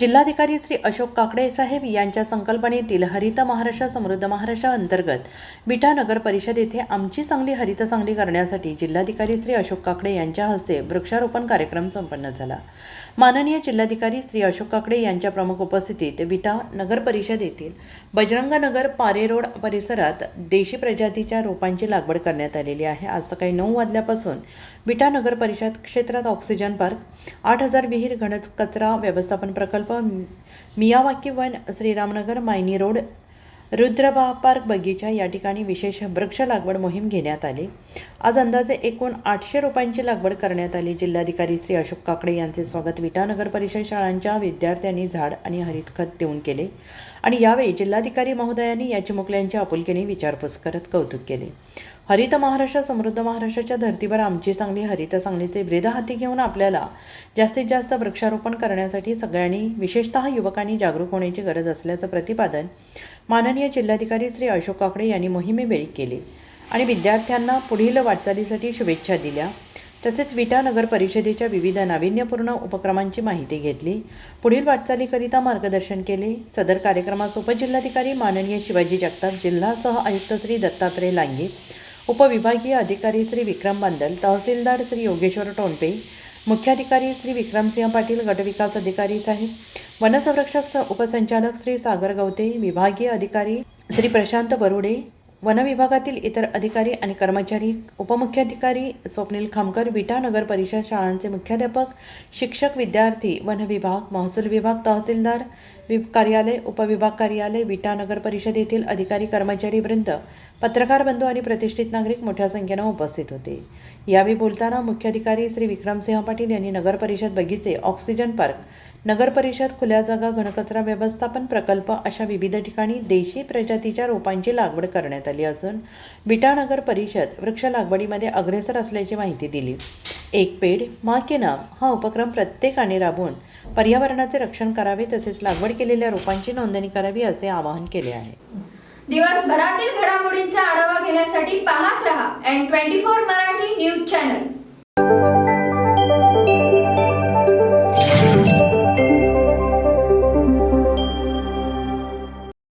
जिल्हाधिकारी श्री अशोक काकडे साहेब यांच्या संकल्पनेतील हरित महाराष्ट्र समृद्ध महाराष्ट्र अंतर्गत विटा नगर परिषद येथे आमची सांगली हरित चांगली करण्यासाठी जिल्हाधिकारी श्री अशोक काकडे यांच्या हस्ते वृक्षारोपण कार्यक्रम संपन्न झाला. माननीय जिल्हाधिकारी श्री अशोक काकडे यांच्या प्रमुख उपस्थितीत विटा नगर परिषद येथील बजरंग नगर पारे रोड परिसरात देशी प्रजातीच्या रोपांची लागवड करण्यात आलेली आहे. आज सकाळी नऊ वाजल्यापासून विटा नगर परिषद क्षेत्रात ऑक्सिजन पार्क आठ हजार विहीर घनकचरा व्यवस्थापन प्रकल्प मियावाकी वन श्रीरामनगर मायनी रोड रुद्रबा पार्क बगीचा या ठिकाणी विशेष वृक्ष लागवड मोहीम घेण्यात आली. आज अंदाजे एकूण आठशे रोपांची लागवड करण्यात आली. जिल्हाधिकारी श्री अशोक काकडे यांचे स्वागत विटा नगर परिषद शाळांच्या विद्यार्थ्यांनी झाड आणि हरित खत देऊन केले आणि यावेळी जिल्हाधिकारी महोदयांनी या चिमुकल्यांच्या आपुलकीने विचारपूस करत कौतुक केले. हरित महाराष्ट्र समृद्ध महाराष्ट्राच्या धर्तीवर आमची सांगली हरित सांगलीचे ब्रेद हाती घेऊन आपल्याला जास्तीत जास्त वृक्षारोपण करण्यासाठी सगळ्यांनी विशेषतः युवकांनी जागरूक होण्याची गरज असल्याचं प्रतिपादन माननीय जिल्हाधिकारी श्री अशोक काकडे यांनी मोहिमेवेळी केले आणि विद्यार्थ्यांना पुढील वाटचालीसाठी शुभेच्छा दिल्या. तसेच विटा नगर परिषदेच्या विविध नाविन्यपूर्ण उपक्रमांची माहिती घेतली. पुढील वाटचालीकरिता मार्गदर्शन केले. सदर कार्यक्रमास उपजिल्हाधिकारी माननीय शिवाजी जगताप जिल्हासह आयुक्त श्री दत्तात्रय लांगे उपविभागीय अधिकारी श्री विक्रम बांदल तहसीलदार श्री योगेश्वर टोणपे मुख्याधिकारी श्री विक्रमसिंह पाटील गटविकास अधिकारी साहेब वनसंरक्षक स उपसंचालक श्री सागर गवते विभागीय अधिकारी श्री प्रशांत बरुडे वन विभागातील इतर अधिकारी आणि कर्मचारी उपमुख्याधिकारी स्वप्नील खामकर विटा नगर परिषद शाळांचे मुख्याध्यापक शिक्षक विद्यार्थी वन विभाग महसूल विभाग तहसीलदार वि कार्यालय उपविभाग कार्यालय विटा नगर परिषद येथील अधिकारी कर्मचारी वृंद पत्रकार बंधू आणि प्रतिष्ठित नागरिक मोठ्या संख्येनं उपस्थित होते. यावेळी बोलताना मुख्याधिकारी श्री विक्रमसिंह पाटील यांनी नगर परिषद बगीचे ऑक्सिजन पार्क नगर परिषद खुल्या जागा घनकचरा व्यवस्थापन प्रकल्प अशा विविध ठिकाणी देशी प्रजातीच्या रोपांची लागवड करण्यात आली असून विटा नगर परिषद वृक्ष लागवडीमध्ये अग्रेसर असल्याची माहिती दिली. एक पेड माँ के नाम हा उपक्रम प्रत्येकाने राबवून पर्यावरणाचे रक्षण करावे तसेच लागवड केलेल्या रोपांची नोंदणी करावी असे आवाहन केले आहे. दिवसभरातील घडामोडींचा आढावा घेण्यासाठी पाहत रहा एन ट्वेंटी फोर मराठी